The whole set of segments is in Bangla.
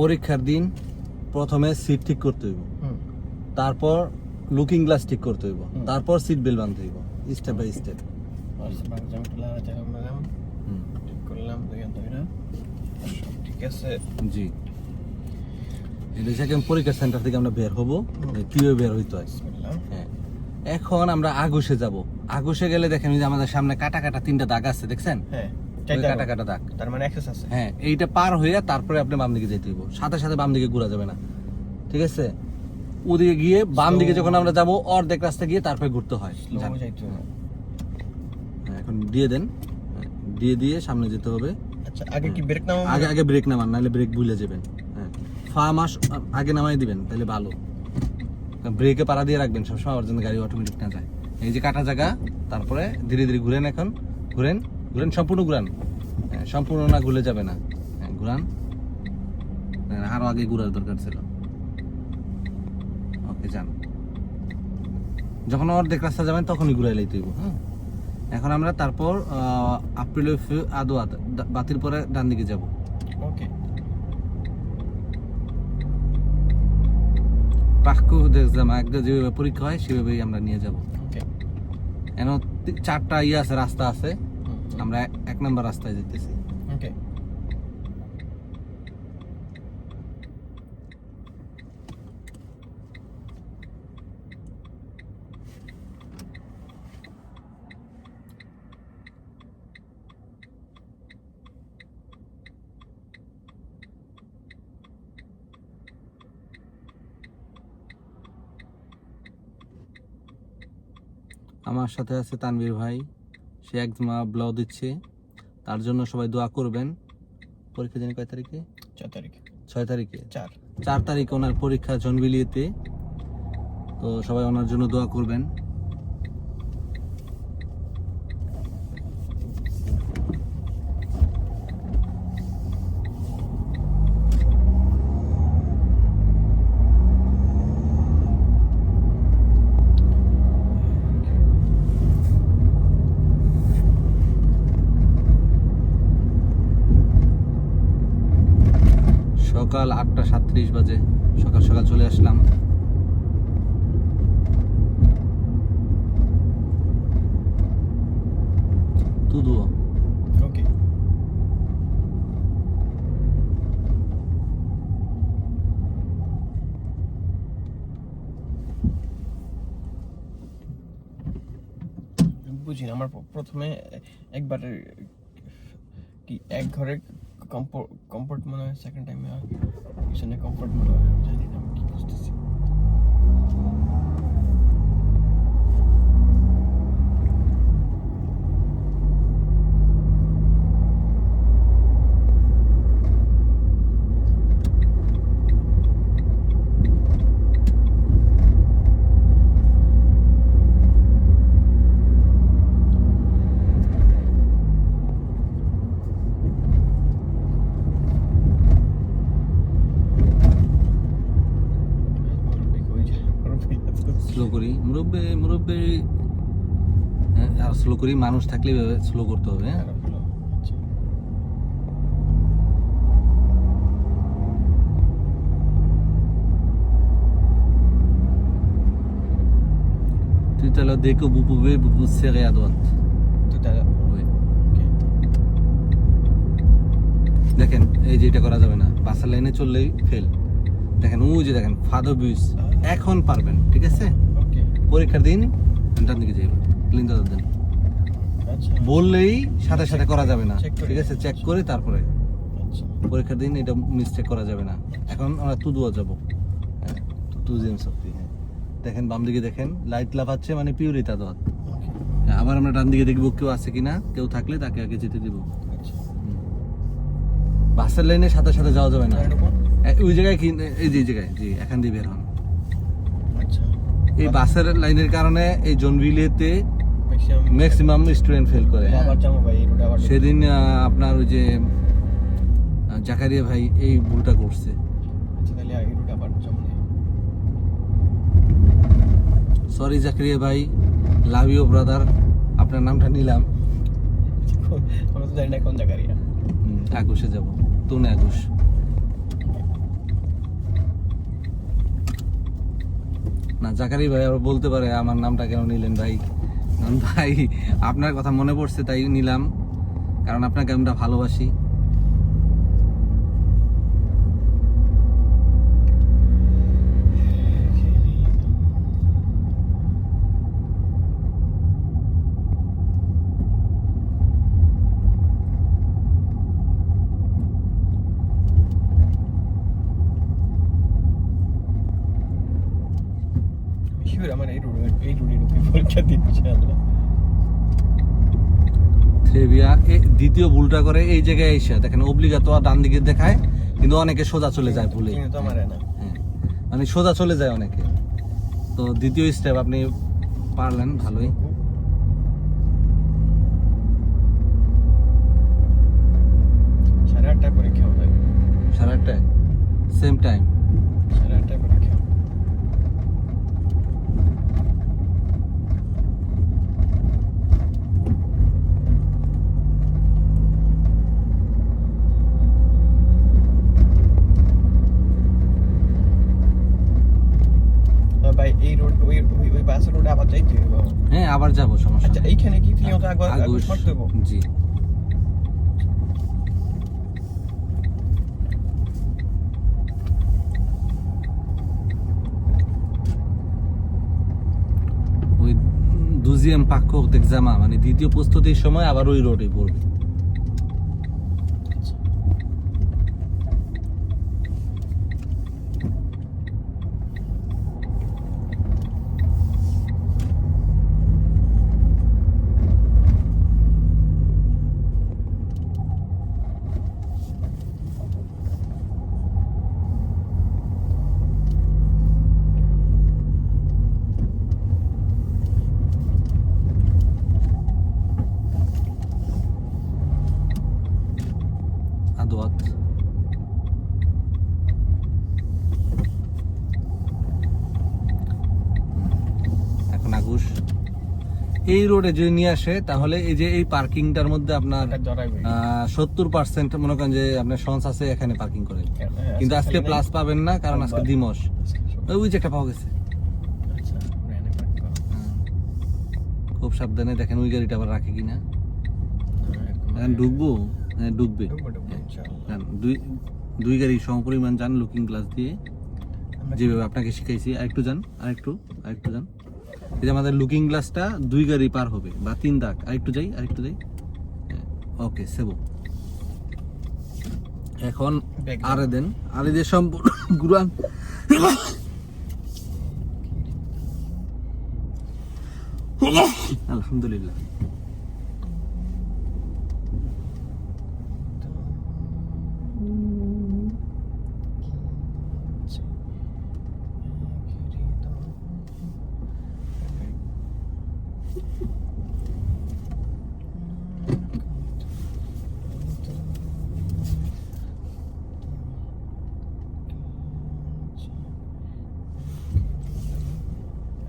পরীক্ষার দিন প্রথমে সিট ঠিক করতে হইব। তারপর লুকিং গ্লাস ঠিক করতে হইব। তারপর সিট বেল্ট বাঁধতে হইব স্টেপ বাই স্টেপ ঠিক আছে। জি। পরীক্ষা সেন্টার থেকে আমরা বের হব কীভাবে বের হইতে হয়। হ্যাঁ। এখন আমরা আগুশে যাব। আগুশে গেলে দেখেন যে আমাদের সামনে কাটা কাটা তিনটা দাগ আছে দেখছেন? হ্যাঁ। কাটা কাটা দাগ তার মানে অ্যাক্সেস আছে। হ্যাঁ এইটা পার হয়ে তারপরে আপনি বাম দিকে যেতে হইব। সাথে সাথে বাম দিকে ঘোরা যাবে না। ঠিক আছে? ওদিকে গিয়ে বাম দিকে যখন আমরা যাব অর্ধেক রাস্তা গিয়ে তারপরে ঘুরতে হয়। হ্যাঁ, এখন দিয়ে দেন। দিয়ে দিয়ে সামনে যেতে হবে। আচ্ছা আগে কি ব্রেক আগে আগে ব্রেক নামান নাহলে ব্রেক ভুলে যাবেন। হ্যাঁ। ফা মাস আগে নামাই দিবেন তাহলে ভালো। ব্রেকে পাড়া দিয়ে রাখবেন সবসময় ওর জন্য গাড়ি অটোমেটিক না যায়। এই যে কাটা জায়গা তারপরে ধীরে ধীরে ঘুরেন এখন। ঘুরেন। ঘুরেন সম্পূর্ণ ঘুরান। হ্যাঁ, সম্পূর্ণ না ঘুরে যাবে না। হ্যাঁ ঘুরান। হ্যাঁ, আরও আগে ঘুরার দরকার ছিল। ওকে যান। যখন অর্ধেক রাস্তা যাবেন তখনই ঘুরাই লাইতে হইব হ্যাঁ? এখন আমরা তারপর আপ্রিল আদো বাতির পরে ডান দিকে যাব। ওকে। পাক্কু এক্সাম একদম যেভাবে পরীক্ষা হয় সেভাবেই আমরা নিয়ে যাব। তি- চারটা ইয়ে আছে রাস্তা আছে। আমরা এক- নম্বর রাস্তায় যেতেছি। ওকে। আমার সাথে আছে তানভীর ভাই। সে একজমা ব্ল দিচ্ছে। তার জন্য সবাই দোয়া করবেন। পরীক্ষা জানি কয় তারিখে? ছয় তারিখে। ছয় তারিখে। চার। চার তারিখে ওনার পরীক্ষা জনবিলিয়েতে তো সবাই ওনার জন্য দোয়া করবেন সকাল সাতত্রিশ বাজে সকাল সকাল চলে আসলাম। বুঝি আমার প্রথমে একবার কি এক ঘরে কমফোর্ট মনে হয় সেকেন্ড টাইমে পিছনে কমফোর্ট মনে হয় আমি জানি না আমি কি বুঝতেছি মুরব্বি কই যায়? মুরব্বি আছে। স্লো করি মুরব্বে মুরব্বে হ্যাঁ, আর স্লো করি মানুষ থাকলে স্লো করতে হবে হ্যাঁ। আচ্ছা। Tout à l'heure, dès que vous pouvez, vous vous serrez à droite. Tout à l'heure. Oui. দেখেন এই যে এটা করা যাবে না পাশের লাইনে চললেই ফেল দেখেন ও যে দেখেন ফাদার বিউস এখন পারবেন ঠিক আছে. পরীক্ষার দিন ডান দিকে যাইবেন ক্লিন দাদা দেন আচ্ছা। বললেই সাথে সাথে করা যাবে না। ঠিক আছে? চেক করে তারপরে আচ্ছা। পরীক্ষার দিন এটা মিস্টেক করা যাবে না। এখন আমরা তুদুয়া যাব। হ্যাঁ হ্যাঁ। দেখেন বাম দিকে দেখেন লাইট লাফাচ্ছে মানে তাদত আবার আমরা ডান দিকে দেখব কেউ আছে কিনা কেউ থাকলে তাকে আগে যেতে দিব। আচ্ছা। বাসের লাইনের সাথে সাথে যাওয়া যাবে না। ওই জায়গায় কি এই যে জায়গায় জি এখান দিয়ে বের হন। আচ্ছা। এই বাসের লাইনের কারণে এই Maximum- ম্যাক্সিমাম স্টুডেন্ট ফেল করে হ্যাঁ। সেদিন আপনার ওই যে জাকারিয়া ভাই এই ভুলটা করছে। সরি জাকারিয়া ভাই লাভ ইউ ব্রাদার আপনার নামটা নিলাম। আমরা তো না কোন যাব। না জাকারি ভাই আবার বলতে পারে আমার নামটা কেন নিলেন ভাই। ভাই, আপনার কথা মনে পড়ছে, তাই নিলাম। কারণ আপনাকে আমরা ভালোবাসি। আমার এই রোড এই রোডে পরীক্ষা ইনশাআল্লাহ থ্রেভিয়া দ্বিতীয় ভুলটা করে এই জায়গায় এসে দেখেন অব্লিগাত ডান দিকে দেখায় কিন্তু অনেকে সোজা চলে যায় ভুলে। হ্যাঁ মানে সোজা চলে যায় অনেকে। তো দ্বিতীয় স্টেপ আপনি পারলেন ভালোই। সাড়ে আটটায় পরীক্ষা হবে। সাড়ে আটটায় সেম টাইম সাড়ে আটটায় পরীক্ষা আহ, ভাই এই রোড ওই ওই ওই বাসের রোডে আবার যাইতে হ্যাঁ আবার যাব সমস্যা আচ্ছা এইখানে কি তুমি ওটা আগে আগুশ জি। দেখজামা মানে দ্বিতীয় প্রস্তুতির সময় আবার ওই রোডে পড়বে আদোয়াত এখন এই রোডে যদি নিয়ে আসে তাহলে এই যে এই পার্কিংটার মধ্যে আপনার সত্তর পার্সেন্ট মনে করেন যে আপনার সন্স আছে এখানে পার্কিং করেন। হ্যাঁ, কিন্তু আজকে প্লাস পাবেন না কারণ আজকে দিমস ওই যে একটা পাওয়া গেছে। আচ্ছা করো। খুব সাবধানে দেখেন ওই গাড়িটা আবার রাখে কিনা। হ্যাঁ, এখন ঢুকবো? হ্যাঁ ইনশাআল্লাহ। যান, দুই দুই গাড়ি সমপরিমাণ যান লুকিং গ্লাস দিয়ে। যেভাবে আপনাকে শিখাইছি আরেকটু যান আরেকটু আরেকটু যান। এই যে আমাদের লুকিং গ্লাসটা দুই গাড়ি পার হবে বা তিন দাগ। আরেকটু যাই আরেকটু যাই। ওকে সেবো। এখন আরে দেন আরে দিয়ে সম্পূর্ণ গুরান আলহামদুলিল্লাহ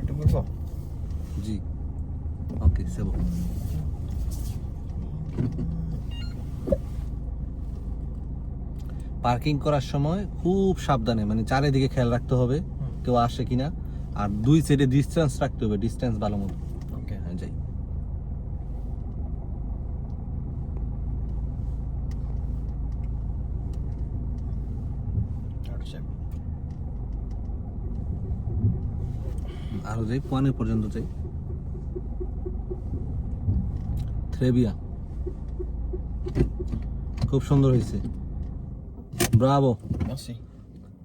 একটু ঘুরবো? জি ওকে সেবো পার্কিং করার সময় খুব সাবধানে মানে চারিদিকে খেয়াল রাখতে হবে কেউ আসে কিনা। আর দুই সাইডে ডিস্টেন্স রাখতে হবে ডিস্টেন্স ভালো মতো। Okay. হ্যাঁ যাই। আরও যাই পর্যন্ত যাই। থ্রেবিয়া খুব সুন্দর হয়েছে। ব্রাভো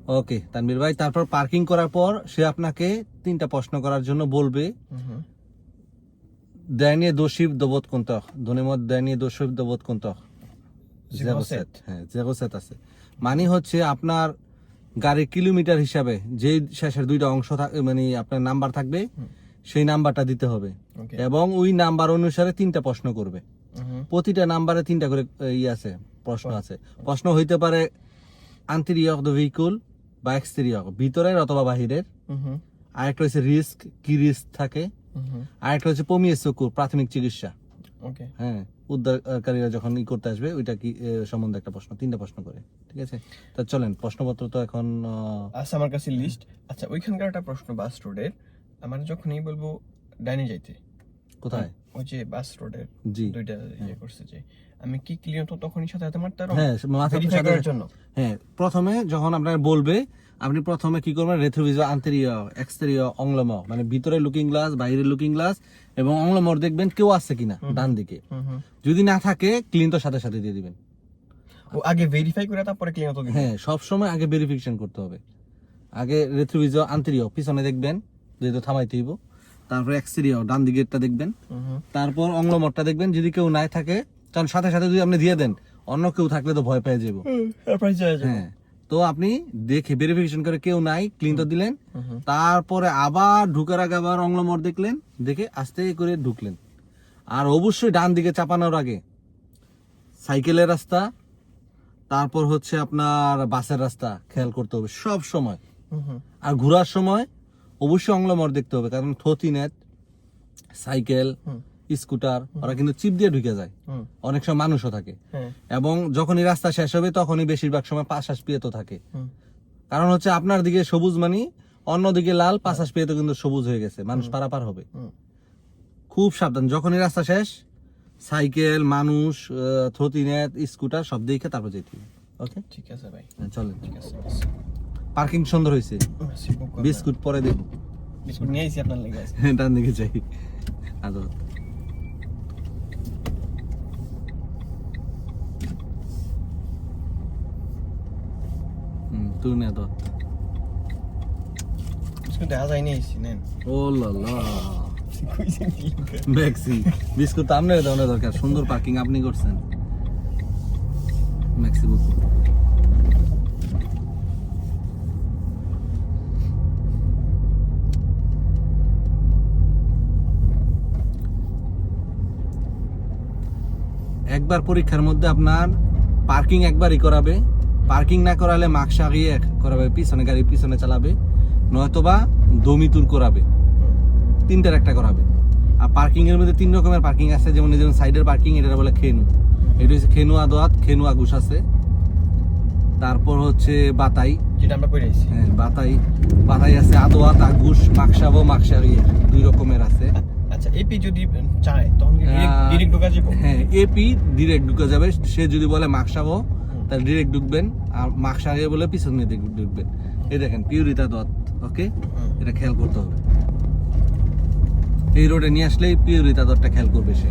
ওকে তানবীর ভাই তারপর পার্কিং করার পর সে আপনাকে তিনটা প্রশ্ন করার জন্য বলবে. দয়নীয় দোষী দবোধ কোনত ধনিমত দয়নীয় দোষী দবোধ কোনত Zeroset. হ্যাঁ জেগোসেট আছে। মানে হচ্ছে আপনার গাড়ির কিলোমিটার হিসাবে যে শেষের দুইটা অংশ থাক- মানে আপনার নাম্বার থাকবে সেই নাম্বারটা দিতে হবে। এবং ওই নাম্বার অনুসারে তিনটা প্রশ্ন করবে. প্রতিটা নাম্বারে তিনটা করে ই আছে প্রশ্ন আছে। প্রশ্ন হইতে পারে আন্তরিয়ক দ্য ভেহিকুল বা এক্সটেরিয়ক ভিতরের অথবা বাহিরের. আরেকটা হচ্ছে রিস্ক কি রিস্ক থাকে. আরেকটা হচ্ছে পমিয়ে চকুর প্রাথমিক চিকিৎসা. হ্যাঁ উদ্ধারকারীরা যখন ই করতে আসবে ওইটা কি সম্বন্ধে একটা প্রশ্ন তিনটা প্রশ্ন করে ঠিক আছে? তা চলেন প্রশ্নপত্র তো এখন আচ্ছা আমার কাছে লিস্ট আচ্ছা ওইখানকার একটা প্রশ্ন বাস রোডের আমার যখনই বলব ডাইনে যাইতে। কোথায়? ওই যে বাস রোডের জি। দুইটা ইয়ে করছে যে আমি কি ক্লিয়ার তো তখনই সাথে হাতে মারতে হ্যাঁ মাথা সাথে- জন্য। হ্যাঁ প্রথমে যখন আপনার বলবে আপনি প্রথমে কি করবেন? রেথ্রোভিজো আন্তরিয় এক্সটেরিয় অংলম মানে ভিতরে লুকিং গ্লাস বাইরে লুকিং গ্লাস এবং অংলমর দেখবেন কেউ আছে কিনা ডান দিকে। যদি না থাকে ক্লিন তো সাথে সাথে দিয়ে দিবেন। ও আগে ভেরিফাই করে তারপরে ক্লিন তো দিবেন হ্যাঁ সব সময় আগে ভেরিফিকেশন করতে হবে। আগে রেথ্রোভিজো আন্তরিয় পিছনে দেখবেন যেহেতু থামাইতে হইব। তারপর এক্সটেরিয় ডান দিকেরটা দেখবেন তারপর অংলমরটা দেখবেন যদি কেউ নাই থাকে কারণ সাথে সাথে যদি আপনি দিয়ে দেন অন্য কেউ থাকলে তো ভয় পেয়ে যাব। হ্যাঁ তো আপনি দেখে ভেরিফিকেশন করে কেউ নাই ক্লিন তো দিলেন। তারপরে আবার ঢুকার আগে আবার অংলমর দেখলেন দেখে আস্তে করে ঢুকলেন। আর অবশ্যই ডান দিকে চাপানোর আগে সাইকেলের রাস্তা তারপর হচ্ছে আপনার বাসের রাস্তা খেয়াল করতে হবে সব সময়। আর ঘোরার সময় অবশ্যই অংলমর দেখতে হবে কারণ থতি নেট সাইকেল স্কুটার ওরা কিন্তু চিপ দিয়ে ঢুকে যায়। অনেক সময় মানুষও থাকে। হ্যাঁ এবং যখনই রাস্তা শেষ হবে তখনই বেশিরভাগ সময় পাশ আস পিয়ে তো থাকে। কারণ হচ্ছে আপনার দিকে সবুজ মানি অন্যদিকে লাল পাশাস পেয়ে তো কিন্তু সবুজ হয়ে গেছে মানুষ পারাপার হবে। খুব সাবধান যখনই রাস্তা শেষ সাইকেল মানুষ থ্রোতিনেট স্কুটার সব দেখে তারপর যেতে হবে। ওকে ঠিক আছে ভাই। চলেন। ঠিক আছে পার্কিং সুন্দর হয়েছে। বিস্কুট পরে দেখো বিস্কুট নিয়ে আইছি আপনার লেগে আছে ডান দিকে যাই। হুম তুই নে বিস্কুট দেখা যায় আইছি নেন। ও লা? ম্যাক্সি। বিস্কুট আপনার দরকার সুন্দর পার্কিং আপনি করছেন। Maxi book. একবার পরীক্ষার মধ্যে আপনার পার্কিং একবারই করাবে। পার্কিং না করালে মাস্ক আগিয়ে করাবে পিছনে গাড়ি পিছনে চালাবে নয়তোবা দমি দমিতুর করাবে। তিনটার একটা করাবে। আর পার্কিং এর মধ্যে তিন রকমের পার্কিং আছে যেমন যেমন সাইডের পার্কিং এটা বলে খেনু। এটা হচ্ছে খেনু আদোয়াত খেনু আগুস আছে। তারপর হচ্ছে বাতাই। যেটা আমরা আইছি হ্যাঁ বাতাই। বাতাই আছে আদোয়াত আগুস মাকসাবো মাকসাবি দুই রকমের আছে। আচ্ছা এপি যদি চায় তখন ডিরেক্ট ঢোকা যাবে? হ্যাঁ এপি ডিরেক্ট ঢুকে যাবে। সে যদি বলে মাকসাবো তাহলে ডিরেক্ট ঢুকবেন। আর মাকসাগে বলে পিছনে দিকে ঢুকবেন। এই দেখেন পিউরিতা দত ওকে এটা খেয়াল করতে হবে। এই রোডে নিয়ে আসলেই পিউরিতা দত্তটা খেয়াল করবে সে।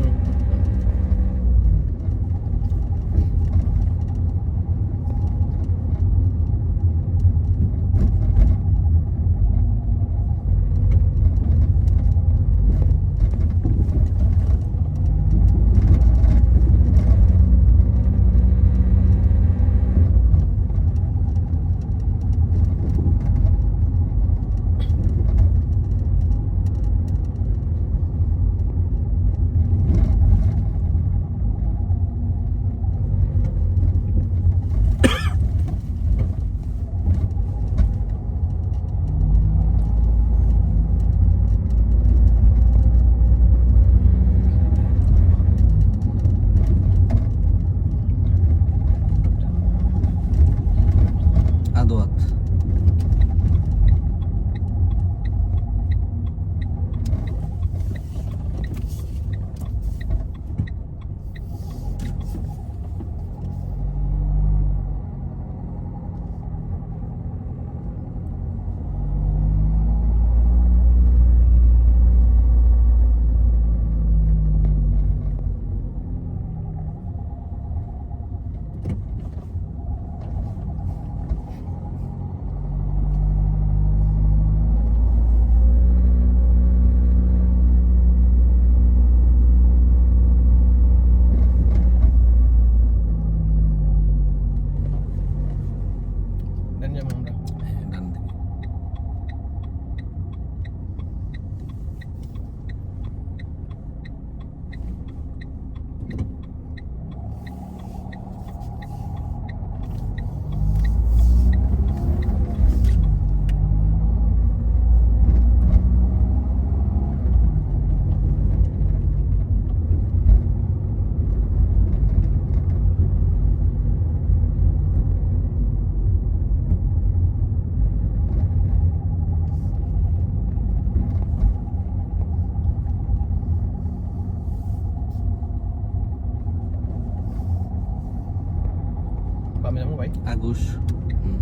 হুম।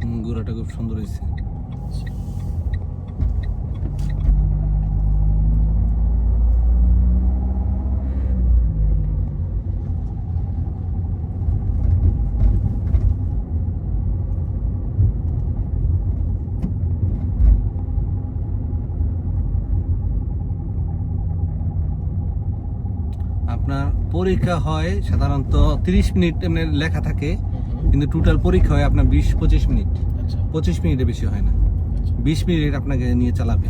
হুম, ঘোড়াটা খুব সুন্দর হয়েছে আপনার পরীক্ষা হয় সাধারণত তিরিশ মিনিট এমনি লেখা থাকে কিন্তু টোটাল পরীক্ষা হয় আপনার বিশ পঁচিশ মিনিট। আচ্ছা। পঁচিশ মিনিটে বেশি হয় না। আচ্ছা। বিশ মিনিট আপনাকে নিয়ে চালাবে।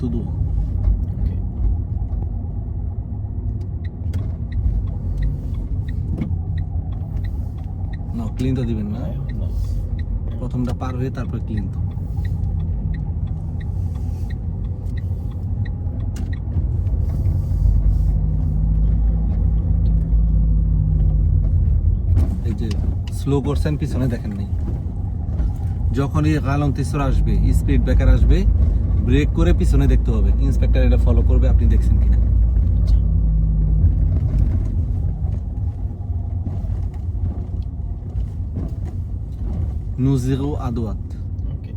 tout droit. ওকে না ক্লিন তো দিবেন না। না প্রথমটা পার হয়ে তারপর ক্লিন তো। যে স্লো করছেন, পিছনে দেখেন নাই। যখনই গালন তিসরা আসবে স্পিড ব্রেকার আসবে ব্রেক করে পিছনে দেখতে হবে। ইন্সপেক্টর এটা ফলো করবে, আপনি দেখছেন কিনা। নুজিরু আদওয়াত ওকে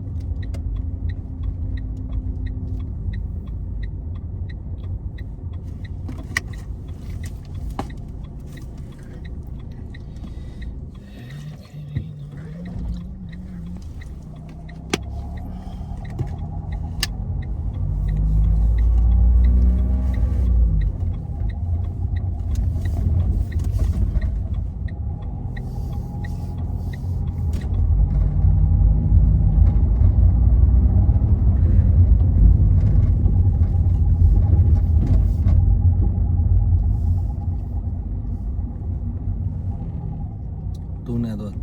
তুনে আদওয়াত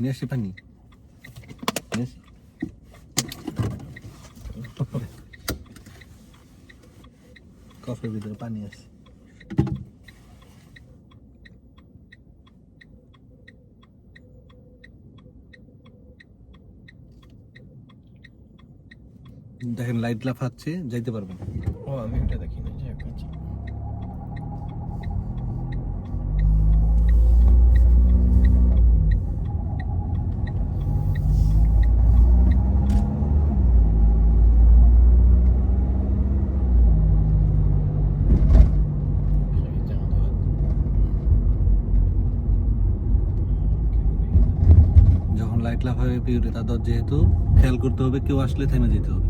নিয়ে আসি কফের ভিতরে পানি আছে। দেখেন, লাইট লাফাচ্ছে, যাইতে পারবেন ও, আমি এটা দেখি না যে কাছে যখন লাইট লাফাবে পিউরে তাদের যেহেতু খেয়াল করতে হবে কেউ আসলে থেমে যেতে হবে।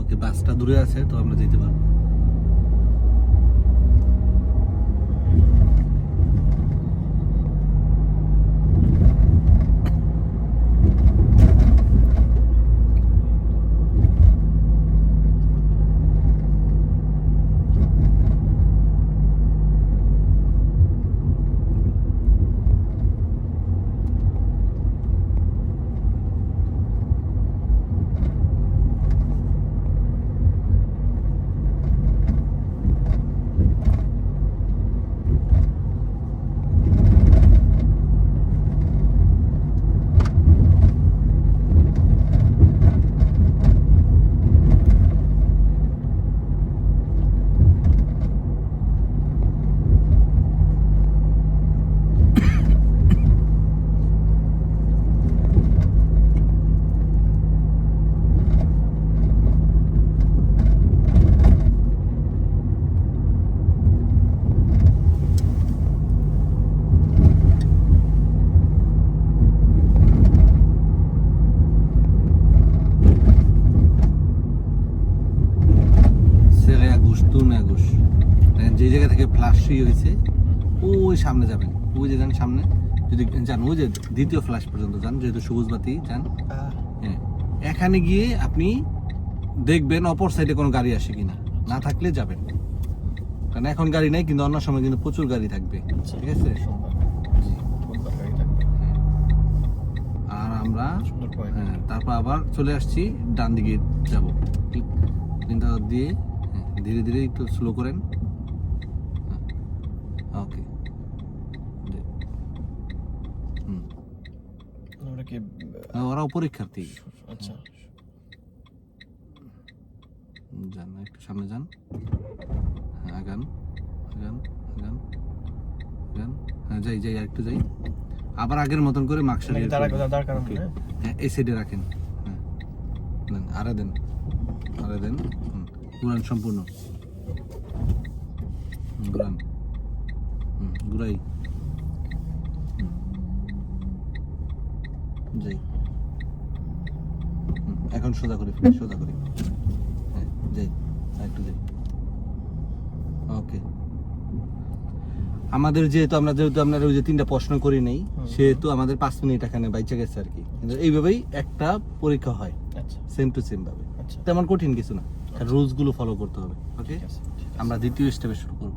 ওকে বাসটা দূরে আছে তো আমরা যেতে পারব সেরে আগুস তুন আগুস দেখেন যে জায়গা থেকে ফ্লাশই হয়েছে ওই সামনে যাবেন। ওই যে যান সামনে। যদি যান ওই যে দ্বিতীয় ফ্ল্যাশ পর্যন্ত যান যেহেতু সবুজ বাতি যান। হ্যাঁ। এখানে গিয়ে আপনি দেখবেন অপর সাইডে কোনো গাড়ি আসে কিনা। না থাকলে যাবেন। কারণ এখন গাড়ি নেই কিন্তু অন্য সময় কিন্তু প্রচুর গাড়ি থাকবে। ঠিক আছে? আর আমরা হ্যাঁ তারপর আবার চলে আসছি ডান দিকে যাব। তিনটা দিয়ে হ্যাঁ ধীরে ধীরে একটু স্লো করেন। ওকে হুম ওটা কি না, ওরাও পরীক্ষার্থী। আচ্ছা। যান না, একটু সামনে যান। হ্যাঁ আগান আগান আগান আগান। হ্যাঁ যাই যাই একটু যাই। আবার আগের মতন করে মাস্ক কারণ হ্যাঁ হ্যাঁ এই সাইডে রাখেন। হ্যাঁ আরে দেন আরে দেন সম্পূর্ণ। হুম, হুম, ঘুরাই হুম। যাই এখন সোজা করে ফিরি সোজা করে। হ্যাঁ যাই একটু যাই। ওকে। আমাদের যেহেতু আমরা যেহেতু আমরা ওই যে তিনটা প্রশ্ন করি নেই সেহেতু আমাদের পাঁচ মিনিট এখানে বাইচে গেছে আর কি। কিন্তু এইভাবেই একটা পরীক্ষা হয়। আচ্ছা। সেম টু সেম ভাবে। আচ্ছা। তেমন কঠিন কিছু না। রুলসগুলো ফলো করতে হবে ওকে। আমরা দ্বিতীয় স্টেপে শুরু করব।